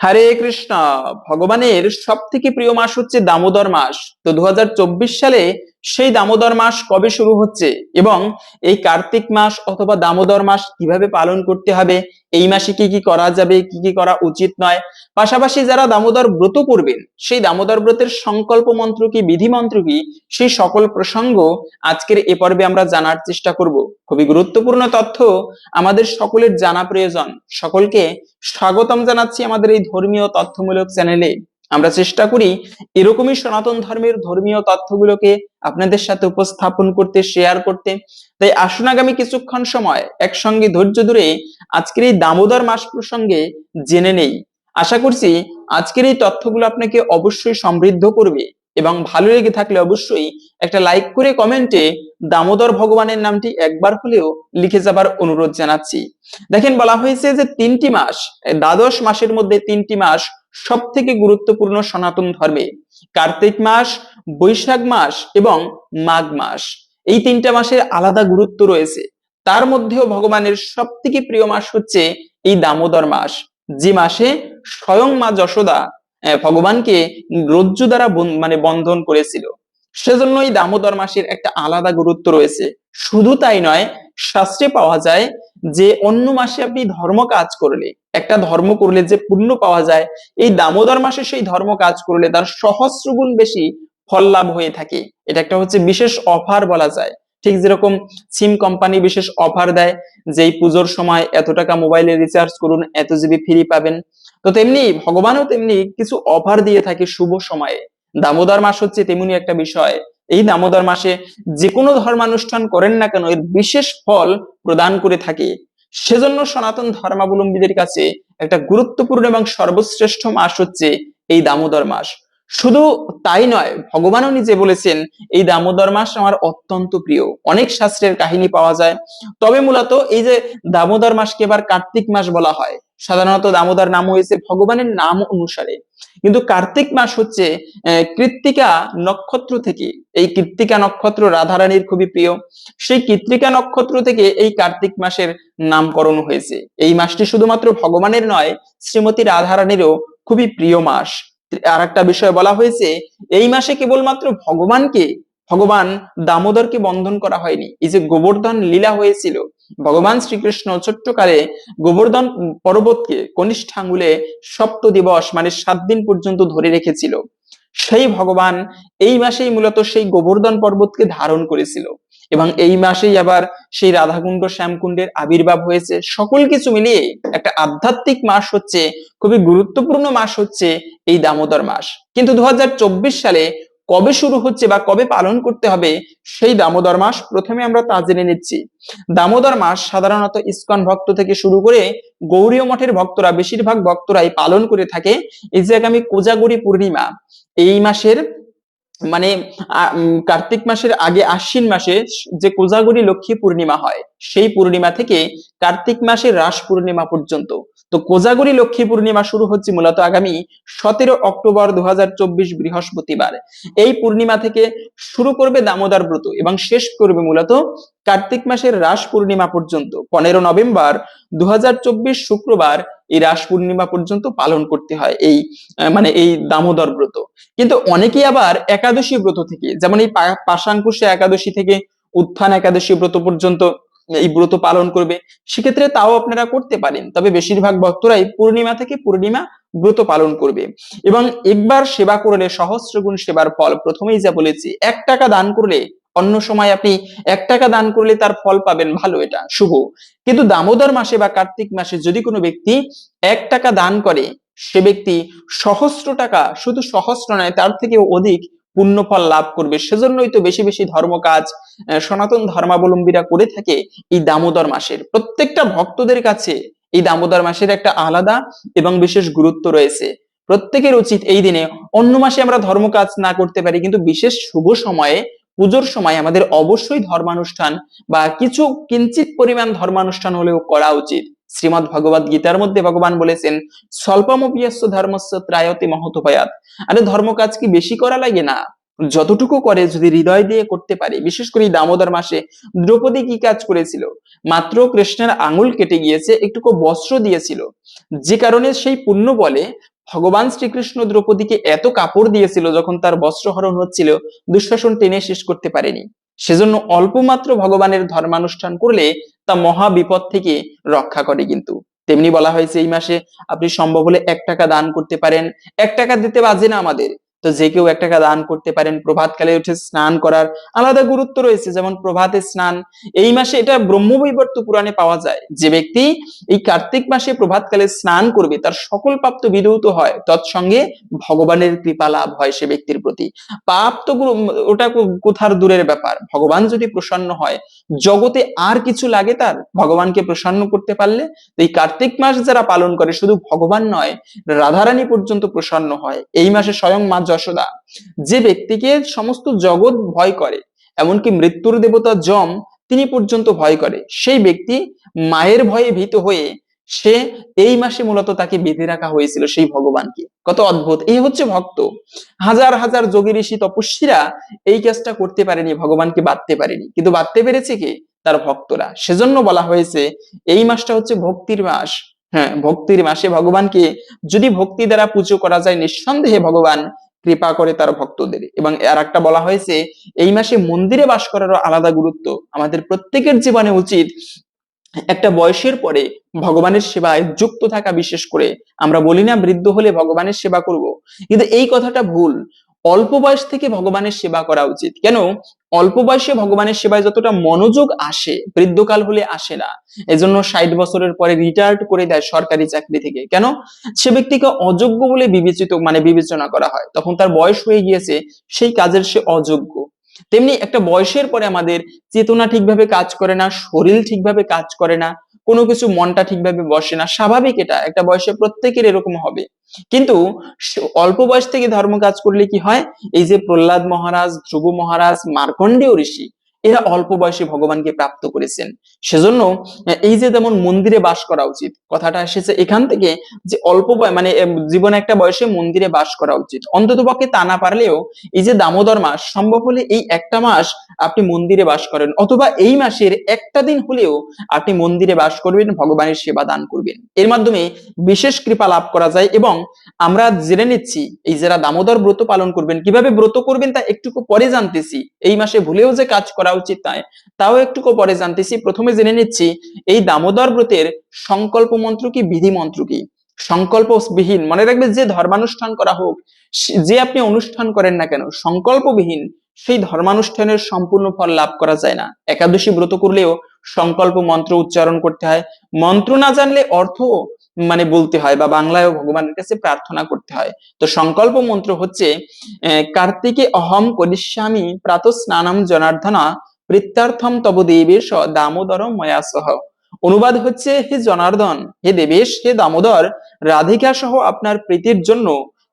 হরে কৃষ্ণ, ভগবানের সব থেকে প্রিয় মাস হচ্ছে দামোদর মাস। তো দু হাজার চব্বিশ সালে সেই দামোদর মাস কবে শুরু হচ্ছে এবং এই কার্তিক মাস অথবা দামোদর মাস কীভাবে পালন করতে হবে, এই মাসে কি কি করা যাবে, কি কি করা উচিত নয়, পাশাপাশি যারা দামোদর ব্রত করবেন সেই দামোদর ব্রতের সংকল্প মন্ত্র কি বিধি মন্ত্র কি, সেই সকল প্রসঙ্গ আজকের এ পর্বে আমরা জানার চেষ্টা করব। খুবই গুরুত্বপূর্ণ তথ্য আমাদের সকলের জানা প্রয়োজন। সকলকে স্বাগতম জানাচ্ছি আমাদের এই ধর্মীয় তথ্যমূলক চ্যানেলে। আমরা চেষ্টা করি এরকমই সনাতন ধর্মের ধর্মীয় তথ্যগুলোকে আপনাদের সাথে উপস্থাপন করতে শেয়ার করতে। তাই আসুন আগামী কিছুক্ষণ সময় একসঙ্গে ধৈর্য ধরে আজকের এই দামোদর মাস প্রসঙ্গে জেনে নেই। আশা করছি আজকের এই তথ্যগুলো আপনাকে অবশ্যই সমৃদ্ধ করবে এবং ভালো লেগে থাকলে অবশ্যই একটা লাইক করে কমেন্টে দামোদর ভগবানের নামটি একবার হলেও লিখে যাবার অনুরোধ জানাচ্ছি। দেখেন বলা হয়েছে যে তিনটি মাস, দ্বাদশ মাসের মধ্যে তিনটি মাস সব থেকে গুরুত্বপূর্ণ সনাতন ধর্মে। কার্তিক মাস, বৈশাখ মাস এবং মাঘ মাস। এই তিনটা মাসের আলাদা গুরুত্ব রয়েছে। তার মধ্যেও ভগবানের সব থেকে প্রিয় মাস হচ্ছে এই দামোদর মাস। যে মাসে স্বয়ং মা যশোদা ভগবানকে রজ্জু দ্বারা মানে বন্ধন করেছিল। সেজন্য এই দামোদর মাসের একটা আলাদা গুরুত্ব রয়েছে। শুধু তাই নয়, শাস্ত্রে পাওয়া যায় যে, অন্য মাসে আপনি ধর্ম কাজ করলে, একটা ধর্ম করলে যে পুণ্য পাওয়া যায়, এই দামোদর মাসে সেই ধর্ম কাজ করলে তার সহস্র গুণ বেশি ফল লাভ হয়ে থাকে। এটা একটা হচ্ছে বিশেষ অফার বলা যায়। ঠিক যেরকম সিম কোম্পানি বিশেষ অফার দেয় যে পুজোর সময় এত টাকা মোবাইলে রিচার্জ করুন, এত জিবি ফ্রি পাবেন। তো তেমনি, ভগবানও তেমনি কিছু অফার দিয়ে থাকে শুভ সময়ে। দামোদর মাস হচ্ছে তেমনি একটা বিষয়। এই দামোদর মাসে যে কোনো ধর্মানুষ্ঠান করেন না কেন, এর বিশেষ ফল প্রদান করে থাকে। সেজন্য সনাতন ধর্মাবলম্বীদের কাছে একটা গুরুত্বপূর্ণ এবং সর্বশ্রেষ্ঠ মাস হচ্ছে এই দামোদর মাস। শুধু তাই নয়, ভগবানও নিজে বলেছেন, এই দামোদর মাস আমার অত্যন্ত প্রিয়। অনেক শাস্ত্রের কাহিনী পাওয়া যায়। তবে মূলত এই যে দামোদর মাসকে এবার কার্তিক মাস বলা হয়, সাধারণত দামোদর নাম হয়েছে ভগবানের নাম অনুসারে। কিন্তু কার্তিক মাস হচ্ছে কৃত্তিকা নক্ষত্র থেকে। এই কৃত্তিকা নক্ষত্র রাধারানীর খুবই প্রিয়। সেই কৃত্তিকা নক্ষত্র থেকে এই কার্তিক মাসের নামকরণ হয়েছে। এই মাসটি শুধুমাত্র ভগবানের নয়, শ্রীমতী রাধারানীরও খুবই প্রিয় মাস। আর একটা বিষয় বলা হয়েছে, এই মাসে কেবলমাত্র ভগবানকে, ভগবান দামোদরকে বন্ধন করা হয়নি। এই যে গোবর্ধন লীলা হয়েছিল, ভগবান শ্রীকৃষ্ণ ছোট্টকালে গোবর্ধন পর্বতকে কনিষ্ঠ আঙ্গুলে সপ্ত দিবস মানে সাত দিন পর্যন্ত ধরে রেখেছিল। সেই ভগবান এই মাসেই মূলত সেই গোবর্ধন পর্বতকে ধারণ করেছিল। এবং এই মাসেই আবার সেই রাধাকুণ্ড, শ্যামকুণ্ডের আবির্ভাব হয়েছে। সকল কিছু মিলিয়ে একটা আধ্যাত্মিক মাস হচ্ছে, খুবই গুরুত্বপূর্ণ মাস হচ্ছে এই দামোদর মাস। কিন্তু দুহাজার চব্বিশ সালে কবে শুরু হচ্ছে বা কবে পালন করতে হবে, সেই দামোদর মাস প্রথমে আমরা তা জেনে নিচ্ছি। দামোদর মাস সাধারণত ইসকন ভক্ত থেকে শুরু করে গৌরীয় মঠের ভক্তরা, বেশিরভাগ ভক্তরাই পালন করে থাকে। এই যে আগামী কোজাগরি পূর্ণিমা, এই মাসের মানে কার্তিক মাসের আগে আশ্বিন মাসে যে কোজাগরি লক্ষ্মী পূর্ণিমা হয়, সেই পূর্ণিমা থেকে কার্তিক মাসের রাস পূর্ণিমা পর্যন্ত। তো কোজাগরি লক্ষ্মী পূর্ণিমা শুরু হচ্ছে মূলত আগামী সতেরো অক্টোবর দু হাজার চব্বিশ বৃহস্পতিবার। এই পূর্ণিমা থেকে শুরু করবে দামোদর ব্রত এবং শেষ করবে মূলত কার্তিক মাসের রাস পূর্ণিমা পর্যন্ত। পনেরো নভেম্বর দু হাজার চব্বিশ শুক্রবার এই রাস পূর্ণিমা পর্যন্ত পালন করতে হয় এই মানে এই দামোদর ব্রত। কিন্তু অনেকেই আবার একাদশী ব্রত থেকে, যেমন এই পাশাঙ্কুশে একাদশী থেকে উত্থান একাদশী ব্রত পর্যন্ত এই ব্রত পালন করবে, সেক্ষেত্রে তাও আপনারা করতে পারেন। তবে বেশিরভাগ ভক্তরাই পূর্ণিমা থেকে পূর্ণিমা ব্রত পালন করবে। এবং একবার সেবা করলে সহস্র গুণ সেবার ফল প্রথমেই যা বলেছি, এক টাকা দান করলে অন্য সময় আপনি এক টাকা দান করলে তার ফল পাবেন ভালো এটা শুভ। কিন্তু দামোদর মাসে বা কার্তিক মাসে যদি কোনো ব্যক্তি এক টাকা দান করে সে ব্যক্তি সহস্র টাকা শুধু সহস্র নয় তার থেকেও অধিক পুণ্যফল লাভ করবে। সেজন্যই তো বেশি বেশি ধর্ম কাজ আহ, সনাতন ধর্মাবলম্বীরা করে থাকে এই দামোদর মাসের। প্রত্যেকটা ভক্তদের কাছে এই দামোদর মাসের একটা আলাদা এবং বিশেষ গুরুত্ব রয়েছে। প্রত্যেকের উচিত এই দিনে অন্য মাসে আমরা ধর্ম কাজ না করতে পারি কিন্তু বিশেষ শুভ সময়ে পুজোর সময় আমাদের অবশ্যই ধর্মানুষ্ঠান বা কিছু কিঞ্চিত পরিমাণ ধর্মানুষ্ঠান হলেও করা উচিত। শ্রীমদ ভগবত গীতার মধ্যে ভগবান বলেছেন, স্বল্পমপিয়স্য ধর্মস্য ত্রায়তে মহতোপায়াত। আরে ধর্ম কাজ কি বেশি করা লাগে না? যতটুকু করে যদি হৃদয় দিয়ে করতে পারে, বিশেষ করে দামোদর মাসে দ্রৌপদী কি কাজ করেছিল? মাত্র কৃষ্ণের আঙুল কেটে গিয়েছে, একটুকু বস্ত্র দিয়েছিল। যে কারণে সেই পুণ্য বলে ভগবান শ্রীকৃষ্ণ দ্রৌপদীকে এত কাপড় দিয়েছিল যখন তার বস্ত্রহরণ হচ্ছিল, দুঃশাসন টেনে শেষ করতে পারেনি। সেজন্য অল্প মাত্র ভগবানের ধর্মানুষ্ঠান করলে তা মহা বিপদ থেকে রক্ষা করে কিন্তু। তেমনি বলা হয়েছে এই মাসে আপনি সম্ভব হলে এক টাকা দান করতে পারেন। এক টাকা দিতে বাজে না আমাদের। তো যে কেউ এক টাকা দান করতে পারেন, প্রভাতকালে উঠে স্নান করার আলাদা গুরুত্ব রয়েছে। যেমন প্রভাতে স্নান, এই মাসে এটা ব্রহ্মবৈবর্ত পুরাণে পাওয়া যায়। যে ব্যক্তি এই কার্তিক মাসে প্রভাতকালে স্নান করবে, তার সকল পাপ তো বিধৌত হয়। তৎসঙ্গে ভগবানের কৃপা লাভ হয় সে ব্যক্তির প্রতি। পাপ তো ওটা কোথার দূরের ব্যাপার? ভগবান যদি প্রসন্ন হয়, জগতে আর কিছু লাগে তার? ভগবানকে প্রসন্ন করতে পারলে? তো এই কার্তিক মাস যারা পালন করে, শুধু ভগবান নয়, রাধারানী পর্যন্ত প্রসন্ন হয়। এই মাসে স্বয়ং মা যশোদা, যে ব্যক্তিকে সমস্ত জগৎ ভয় করে, এমনকি মৃত্যুর দেবতা যম তিনি পর্যন্ত ভয় করে, সেই ব্যক্তি মায়ের ভয়ে ভীত হয়ে সে এই মাসে মূলত তাকে বেঁধে রাখা হয়েছিল সেই ভগবানকে। কত অদ্ভুত! এই হচ্ছে ভক্ত। হাজার হাজার যোগী ঋষি তপস্বীরা এই কাজটা করতে পারেনি, ভগবানকে বাঁধতে পারেনি। কিন্তু বাঁধতে পেরেছে কে? তার ভক্তরা। সেজন্য বলা হয়েছে, এই মাসটা হচ্ছে ভক্তির মাস। হ্যাঁ ভক্তির মাসে ভগবানকে যদি ভক্তি দ্বারা পুজো করা যায়, নিঃসন্দেহে ভগবান কৃপা করে তার ভক্তদের। এবং আর একটা বলা হয়েছে, এই মাসে মন্দিরে বাস করারও আলাদা গুরুত্ব। আমাদের প্রত্যেকের জীবনে উচিত একটা বয়সের পরে ভগবানের সেবায় যুক্ত থাকা বিশেষ করে। আমরা বলি না বৃদ্ধ হলে ভগবানের সেবা করব। কিন্তু এই কথাটা ভুল। অল্প বয়স থেকে ভগবানের সেবা করা উচিত। কেন? অল্প বয়সে ভগবানের সেবায় যতটা মনোযোগ আসে, বৃদ্ধকাল হলে আসে না। এজন্য ষাট বছরের পরে রিটায়ার্ড করে দেয় সরকারি চাকরি থেকে। কেন? সে ব্যক্তিকে অযোগ্য বলে বিবেচিত মানে বিবেচনা করা হয়। তখন তার বয়স হয়ে গিয়েছে, সেই কাজের সে অযোগ্য। তেমনি একটা বয়সের পরে আমাদের চেতনা ঠিকভাবে কাজ করে না, শরীর ঠিকভাবে কাজ করে না কোনো কিছু মনটা ঠিকভাবে বসে না। স্বাভাবিক এটা, একটা বয়সে প্রত্যেকের এরকম হবে। কিন্তু অল্প বয়স থেকে ধর্ম কাজ করলে কি হয়? এই যে প্রহ্লাদ মহারাজ, ধ্রুব মহারাজ, মার্কণ্ডেয় ঋষি এরা অল্প বয়সে ভগবানকে প্রাপ্ত করেছেন। সেজন্য এই যে যেমন মন্দিরে বাস করা উচিত, কথাটা এসেছে এখান থেকে যে অল্প বয়- মানে জীবনে একটা বয়সে মন্দিরে বাস করা উচিত। অন্তত পক্ষে তা না পারলেও এই যে দামোদর মাস, সম্ভব হলে এই একটা মাস আপনি মন্দিরে বাস করেন, অথবা এই মাসের একটা দিন হলেও আপনি মন্দিরে বাস করবেন, ভগবানের সেবা দান করবেন। এর মাধ্যমে বিশেষ কৃপা লাভ করা যায় এবং আমরা জেনে নিচ্ছি, এই যারা দামোদর ব্রত পালন করবেন, কীভাবে ব্রত করবেন তা একটুকু পরে জানতেছি। এই মাসে ভুলেও যে কাজ করা উচিত নয় তাও একটুকু পরে জানতেছি, প্রথমে জেনে নিচ্ছি, এই দামোদর ব্রতের সংকল্প মন্ত্র কি বিধি মন্ত্র কি? সংকল্প বিহীন মনে রাখবে যে ধর্মানুষ্ঠান করা হোক যে আপনি অনুষ্ঠান করেন না কেন, সংকল্পবিহীন, সেই ধর্মানুষ্ঠানের সম্পূর্ণ ফল লাভ করা যায় না। একাদশী ব্রত করলেও সংকল্প মন্ত্র উচ্চারণ করতে হয়। মন্ত্র না জানলে অর্থ মানে বলতে হয় বা বাংলায় ভগবানের কাছে প্রার্থনা করতে হয়। তো সংকল্প মন্ত্র হচ্ছে কার্তিকে অহম করিষ্যামি প্রাত স্নানম জনার্দনা প্রত্যার্থম তব দেবেশ দামোদর ময়াসহ। অনুবাদ হচ্ছে, হে জনার্দন, হে দেবেশ, হে দামোদর, রাধিকা সহ আপনার প্রীতির জন্য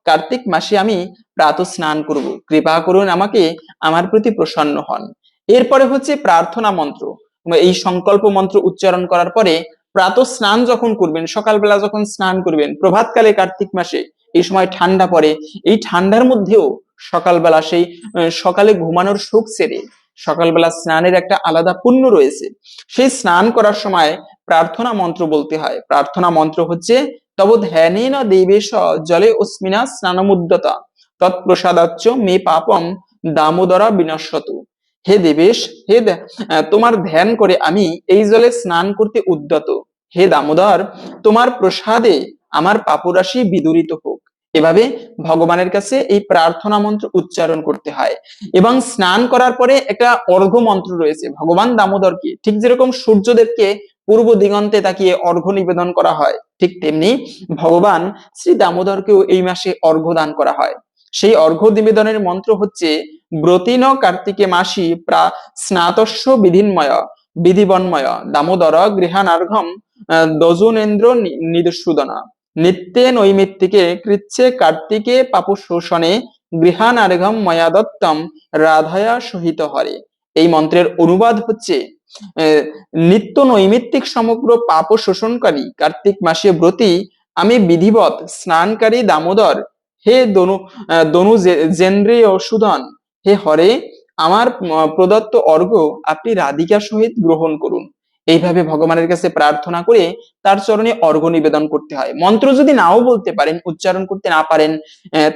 কার্তিক মাসে আমি প্রাত স্নান করব। কৃপা করুন আমাকে, আমার প্রতি প্রসন্ন হন। এরপরে হচ্ছে প্রার্থনা মন্ত্র। এই সংকল্প মন্ত্র উচ্চারণ করার পরে প্রাত স্নান যখন করবেন, সকালবেলা যখন স্নান করবেন, প্রভাতকালে কার্তিক মাসে এই সময় ঠান্ডা পড়ে, এই ঠান্ডার মধ্যেও সকালবেলা সেই সকালে ঘুমানোর সুখ সেরে সকালবেলা স্নানের একটা আলাদা পুণ্য রয়েছে। সেই স্নান করার সময় প্রার্থনা মন্ত্র বলতে হয়। প্রার্থনা মন্ত্র হচ্ছে তব ধ্যানেন দেবেশ জলে অস্মিনা স্নানমুদ্যতা তৎপ্রসাদাচ্চ মে পাপম দামোদরা বিনশ্বত। হে দেবেশ, হে তোমার ধ্যান করে আমি এই জলে স্নান করতে উদ্যত। হে দামোদর, তোমার প্রসাদে আমার পাপরাশি বিদূরিত হোক। এভাবে ভগবানের কাছে এই প্রার্থনা মন্ত্র উচ্চারণ করতে হয় এবং স্নান করার পরে একটা অর্ঘ্য মন্ত্র রয়েছে। ভগবান দামোদরকে ঠিক যেরকম সূর্যদেবকে পূর্ব দিগন্তে তাকিয়ে অর্ঘ্য নিবেদন করা হয়, ঠিক তেমনি ভগবান শ্রী দামোদরকেও এই মাসে অর্ঘ্য দান করা হয়। সেই অর্ঘ্য নিবেদনের মন্ত্র হচ্ছে, ব্রতিন কার্তিকে মাসি প্রা স্নাতস্য বিধিন্ময়, বিধিবন্ময়, দামোদর গৃহানার্ঘম দজুনেন্দ্র নিদসূদনা। নিত্যে নৈমিত্তিকে কৃচ্ছে কার্তিকে পাপ শোষণে গৃহানার্ঘম ময়া দত্তম রাধায়া সহিত হরে। এই মন্ত্রের অনুবাদ হচ্ছে নিত্য নৈমিত্তিক সমগ্র পাপ শোষণকারী কার্তিক মাসে ব্রতী, আমি বিধিবত স্নানকারী দামোদর, হে দনু দনু জেন্দ্রিয় সুধন, হে হরে, আমার প্রদত্ত অর্ঘ আপনি রাধিকা সহিত গ্রহণ করুন। এইভাবে ভগবানের কাছে প্রার্থনা করে তার চরণে অর্ঘ্য নিবেদন করতে হয়। মন্ত্র যদি নাও বলতে পারেন, উচ্চারণ করতে না পারেন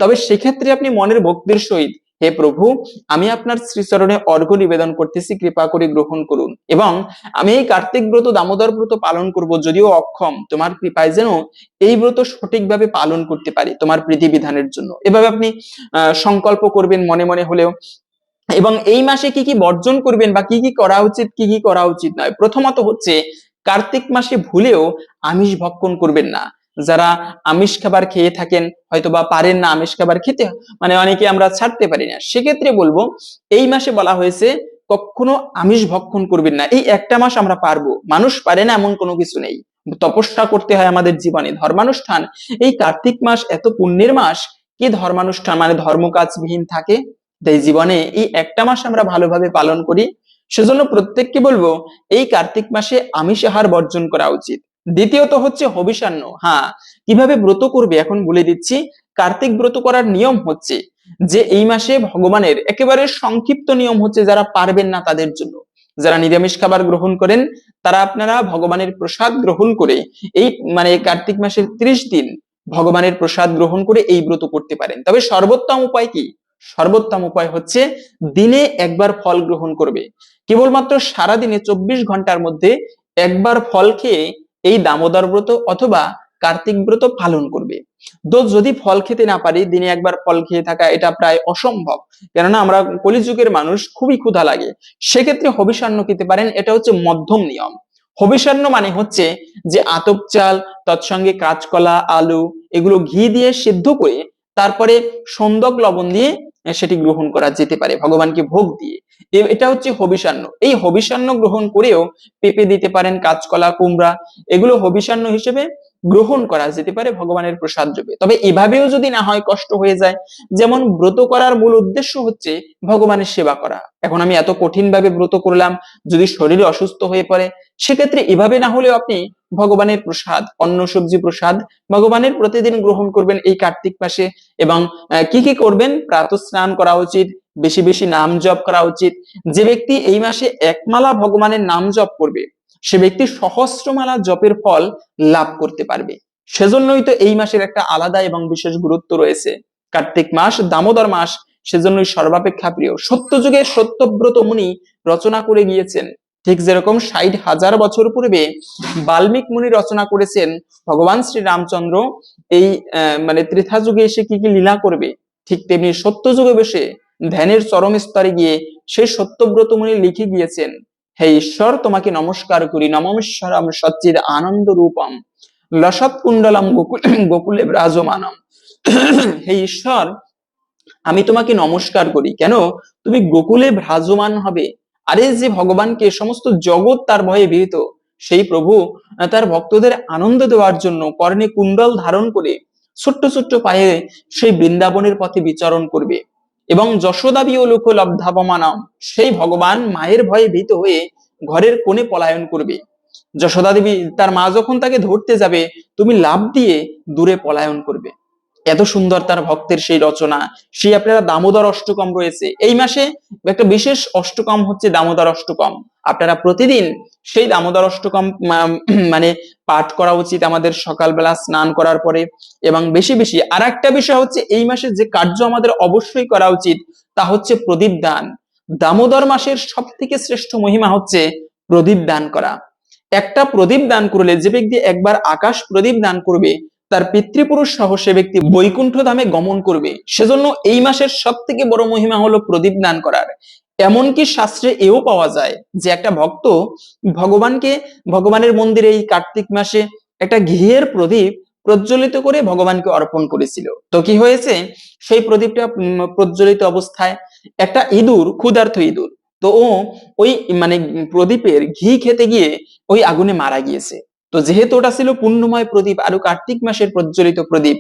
তবে সেক্ষেত্রে আপনি মনের ভক্তির সহিত, হে প্রভু, আমি আপনার শ্রীচরণে অর্ঘ্য নিবেদন করতেছি, কৃপা করে গ্রহণ করুন। এবং আমি এই কার্তিক ব্রত, দামোদর ব্রত পালন করব যদিও অক্ষম, তোমার কৃপায় যেন এই ব্রত সঠিকভাবে পালন করতে পারি তোমার বিধানের জন্য। এভাবে আপনি সংকল্প করবেন মনে মনে হলেও। এবং এই মাসে কি কি বর্জন করবেন বা কি কি করা উচিত, কি কি করা উচিত নয়। প্রথমত হচ্ছে, কার্তিক মাসে ভুলেও আমিষ ভক্ষণ করবেন না। যারা আমিষ খাবার খেয়ে থাকেন হয়তো বা পারেন না আমিষ খাবার খেতে মানে অনেকে আমরা ছাড়তে পারি না। সেক্ষেত্রে বলব, এই মাসে বলা হয়েছে, কখনো আমিষ ভক্ষণ করবেন না। এই একটা মাস আমরা পারব। মানুষ পারে না এমন কোনো কিছু নেই। তপস্যা করতে হয় আমাদের জীবনে। ধর্মানুষ্ঠান, এই কার্তিক মাস এত পুণ্যের মাস, কি ধর্মানুষ্ঠান মানে ধর্মকাজবিহীন থাকে? তাই জীবনে এই একটা মাস আমরা ভালোভাবে পালন করি, সেজন্য প্রত্যেককে বলব, এই কার্তিক মাসে আমিষ আহার বর্জন করা উচিত। দ্বিতীয়ত হচ্ছে হবিষান্ন। হ্যাঁ কীভাবে ব্রত করবে এখন বলে দিচ্ছি। কার্তিক ব্রত করার নিয়ম হচ্ছে যে এই মাসে ভগবানের একেবারে সংক্ষিপ্ত নিয়ম হচ্ছে যারা পারবেন না তাদের জন্য। যারা নিরামিষ খাবার গ্রহণ করেন, তারা আপনারা ভগবানের প্রসাদ গ্রহণ করে এই মানে কার্তিক মাসের ত্রিশ দিন ভগবানের প্রসাদ গ্রহণ করে এই ব্রত করতে পারেন। তবে সর্বোত্তম উপায় কি? সর্বোত্তম উপায় হচ্ছে দিনে একবার ফল গ্রহণ করবে। কেবলমাত্র সারাদিনে চব্বিশ ঘণ্টার মধ্যে একবার ফল খেয়ে এই দামোদর ব্রত অথবা কার্তিক ব্রত পালন করবে। তো যদি ফল খেতে না পারি, দিনে একবার ফল খেয়ে থাকা এটা প্রায় অসম্ভব। কেননা আমরা কলিযুগের মানুষ, খুবই ক্ষুধা লাগে। সেক্ষেত্রে হবিষান্ন খেতে পারেন, এটা হচ্ছে মধ্যম নিয়ম। হবিষান্ন মানে হচ্ছে যে আতপ চাল, তৎসঙ্গে কাঁচকলা, আলু, এগুলো ঘি দিয়ে সিদ্ধ করে তারপরে সন্দক লবণ দিয়ে সেটি গ্রহণ করা যেতে পারে, ভগবানকে ভোগ দিয়ে। এটা হচ্ছে হবিষান্ন। এই হবিষান্ন গ্রহণ করেও পেঁপে দিতে পারেন, কাঁচকলা, কুমড়া, এগুলো হবিষান্ন হিসেবে গ্রহণ করা যেতে পারে, ভগবানের প্রসাদ রূপে তবে এভাবেও যদি না হয়, কষ্ট হয়ে যায়। যেমন ব্রত করার মূল উদ্দেশ্য হচ্ছে ভগবানের সেবা করা। এখন আমি এত কঠিন ভাবে ব্রত করলাম, যদি শরীর অসুস্থ হয়ে পড়ে, সেক্ষেত্রে এভাবে না হলেও আপনি ভগবানের প্রসাদ, অন্ন সবজি প্রসাদ, ভগবানের প্রতিদিন গ্রহণ করবেন এই কার্তিক মাসে এবং কি কি করবেন? প্রাতঃ স্নান করা উচিত, বেশি বেশি নাম জপ করা উচিত। যে ব্যক্তি এই মাসে একমালা ভগবানের নাম জপ করবে সে ব্যক্তি সহস্রমালা জপের ফল লাভ করতে পারবে। সেজন্যই তো এই মাসের একটা আলাদা এবং বিশেষ গুরুত্ব রয়েছে। কার্তিক মাস, দামোদর মাস, সেজন্যই সর্বাপেক্ষা প্রিয়। সত্য যুগে সত্যব্রত মুনি রচনা করে গিয়েছেন। ঠিক যেরকম ষাট হাজার বছর পূর্বে বাল্মীক মুনি রচনা করেছেন ভগবান শ্রী রামচন্দ্র এই মানে ত্রিথা যুগে এসে কি কি লীলা করবে, ঠিক তেমনি সত্য যুগে বসে ধ্যানের চরম স্তরে গিয়ে সেই সত্যব্রত মুনি লিখে গিয়েছেন। হে ঈশ্বর, তোমাকে নমস্কার করি। নমস্বরম সচ্চিদ আনন্দ রূপম লসৎ কুণ্ডলম গোকুল বিরাজমানম। হে ঈশ্বর, আমি তোমাকে নমস্কার করি। কেন? তুমি গোকুলে ভ্রাজমান হবে। আরে যে ভগবানকে সমস্ত জগৎ তার ভয়ে ভীত, সেই প্রভু তার ভক্তদের আনন্দ দেওয়ার জন্য কর্ণে কুণ্ডল ধারণ করে ছোট্ট ছোট্ট পায়ে সেই বৃন্দাবনের পথে বিচরণ করবে। এবং যশোদাবি ও লোক লব্ধাবমানম সেই ভগবান মায়ের ভয়ে ভীত হয়ে ঘরের কোণে পলায়ন করবে। যশোদা দেবী তার মা যখন তাকে ধরতে যাবে, তুমি লাভ দিয়ে দূরে পলায়ন করবে। এত সুন্দর তার ভক্তের সেই রচনা, সেই আপনারা দামোদর অষ্টকম রয়েছে। এই মাসে একটা বিশেষ অষ্টকম হচ্ছে দামোদর অষ্টকম। আপনারা প্রতিদিন সেই দামোদর অষ্টকম মানে পাঠ করা উচিত আমাদের সকালবেলা স্নান করার পরে। এবং বেশি বেশি আর একটা বিষয় হচ্ছে এই মাসে যে কার্য আমাদের অবশ্যই করা উচিত, তা হচ্ছে প্রদীপ দান। দামোদর মাসের সব থেকে শ্রেষ্ঠ মহিমা হচ্ছে প্রদীপ দান করা। একটা প্রদীপ দান করলে যে ব্যক্তি একবার আকাশ প্রদীপ দান করবে তার পিতৃপুরুষ সহ সে ব্যক্তি বৈকুণ্ঠ ধামে গমন করবে। সেজন্য এই মাসের সব থেকে বড় মহিমা হলো প্রদীপ দান করার। এমনকি শাস্ত্রে এও পাওয়া যায় যে একটা ভক্ত ভগবানকে, ভগবানের মন্দিরে এই কার্তিক মাসে একটা ঘিয়ের প্রদীপ প্রজ্বলিত করে ভগবানকে অর্পণ করেছিল। তো কি হয়েছে? সেই প্রদীপটা প্রজ্বলিত অবস্থায় একটা ইঁদুর, ক্ষুধার্ত ইঁদুর। তো ও ওই মানে প্রদীপের ঘি খেতে গিয়ে ওই আগুনে মারা গিয়েছে। তো যেহেতু ওটা ছিল পুণ্যময় প্রদীপ আর কার্তিক মাসের প্রজ্বলিত প্রদীপ,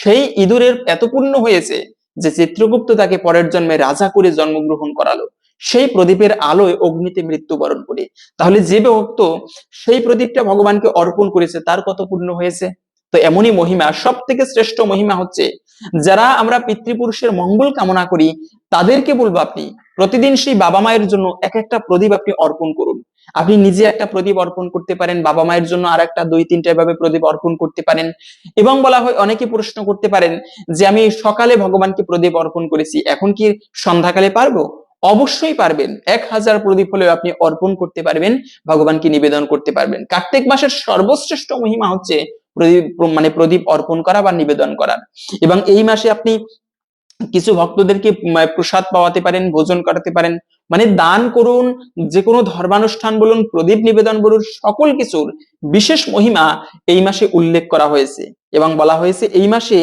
সেই ইঁদুরের এত পুণ্য হয়েছে যে চিত্রগুপ্ত তাকে পরের জন্মে রাজা করে জন্মগ্রহণ করালো। সেই প্রদীপের আলোয় অগ্নিতে মৃত্যুবরণ করে। তাহলে যে ভক্ত সেই প্রদীপটা ভগবানকে অর্পণ করেছে, তার কত পূর্ণ হয়েছে? তো এমনই মহিমা সব থেকে শ্রেষ্ঠ মহিমা হচ্ছে, যারা আমরা পিতৃপুরুষের মঙ্গল কামনা করি, তাদেরকে বলব আপনি প্রতিদিন সেই বাবা মায়ের জন্য এক একটা প্রদীপ আপনি অর্পণ করুন। আপনি নিজে একটা প্রদীপ অর্পণ করতে পারেন, বাবা মায়ের জন্য আর একটা দুই, তিনটা এভাবে প্রদীপ অর্পণ করতে পারেন। এবং বলা হয়, অনেকে প্রশ্ন করতে পারেন যে, আমি সকালে ভগবানকে প্রদীপ অর্পণ করেছি, এখন কি সন্ধ্যাকালে পারব? অবশ্যই পারবেন। এক হাজার প্রদীপ হলেও আপনি অর্পণ করতে পারবেন, ভগবানকে নিবেদন করতে পারবেন। কার্তিক মাসের সর্বশ্রেষ্ঠ মহিমা হচ্ছে প্রদীপ মানে প্রদীপ অর্পণ করা বা নিবেদন করা। এবং এই মাসে আপনি কিছু ভক্তদেরকে প্রসাদ পাওয়াতে পারেন, ভোজন করাতে পারেন। মানে দান করুন, যে কোনো ধর্মানুষ্ঠান বলুন, প্রদীপ নিবেদন বলুন, সকল কিছুর বিশেষ মহিমা এই মাসে উল্লেখ করা হয়েছে। এবং বলা হয়েছে এই মাসে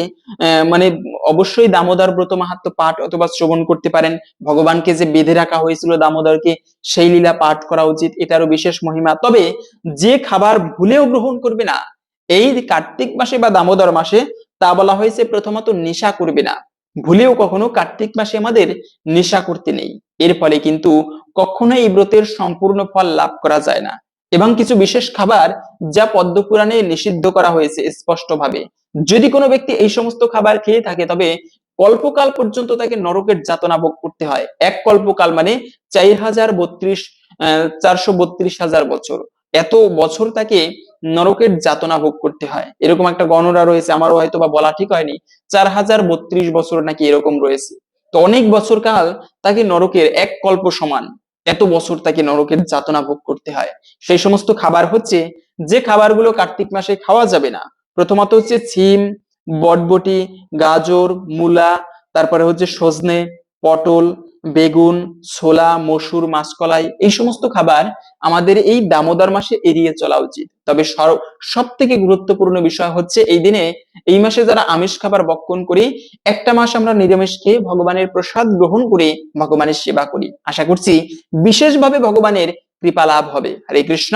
মানে অবশ্যই দামোদর ব্রত মাহাত্ম পাঠ অথবা শ্রবণ করতে পারেন। ভগবানকে যে বেঁধে রাখা হয়েছিল দামোদরকে, সেই লীলা পাঠ করা উচিত, এটারও বিশেষ মহিমা। তবে যে খাবার ভুলেও গ্রহণ করবে না, এই কার্তিক মাসে বা দামোদর মাসে, তা বলা হয়েছে প্রথমত নেশা করবে না। ভুলেও কখনো কার্তিক মাসে আমাদের নেশা করতে নেই। এর ফলে কিন্তু কখনো এই ব্রতের সম্পূর্ণ ফল লাভ করা যায় না। এবং কিছু বিশেষ খাবার যা পদ্মপুরাণে নিষিদ্ধ করা হয়েছে স্পষ্টভাবে। যদি কোনো ব্যক্তি এই সমস্ত খাবার খেয়ে থাকে, তবে কল্পকাল পর্যন্ত তাকে নরকের যাতনা ভোগ করতে হয়। এক কল্পকাল মানে চার হাজার বত্রিশ চারশো বত্রিশ হাজার বছর। এত বছর তাকে নরকের যাতনা ভোগ করতে হয়। এরকম একটা গণনা রয়েছে, আমারও হয়তো বা বলা ঠিক হয়নি। চার হাজার বত্রিশ বছর নাকি এরকম রয়েছে। তো অনেক বছর কাল তাকে নরকের এক কল্প সমান এত বছর তাকে নরকের যাতনা ভোগ করতে হয়। সেই সমস্ত খাবার হচ্ছে, যে খাবারগুলো কার্তিক মাসে খাওয়া যাবে না। প্রথমত হচ্ছে ছিম, বটবটি, গাজর, মূলা, তারপরে হচ্ছে সজনে, পটল বেগুন, ছোলা, মসুর, মাসকলাই এই সমস্ত খাবার আমাদের এই দামোদর মাসে এড়িয়ে চলা উচিত। তবে সব থেকে গুরুত্বপূর্ণ বিষয় হচ্ছে এই দিনে, এই মাসে যারা আমিষ খাবার বক্ষণ করি, একটা মাস আমরা নিরামিষ খেয়ে ভগবানের প্রসাদ গ্রহণ করে ভগবানের সেবা করি। আশা করছি বিশেষভাবে ভগবানের কৃপা লাভ হবে। হরে কৃষ্ণ।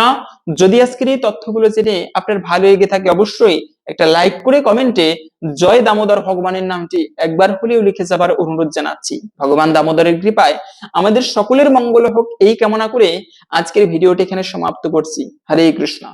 যদি আজকের এই তথ্যগুলো জেনে আপনার ভালো লেগে থাকে, অবশ্যই একটা লাইক করে কমেন্টে জয় দামোদর ভগবানের নামটি একবার হলেও লিখে যাবার অনুরোধ জানাচ্ছি। ভগবান দামোদরের কৃপায় আমাদের সকলের মঙ্গল হোক, এই কামনা করে আজকের ভিডিওটি এখানে সমাপ্ত করছি। হরে কৃষ্ণ।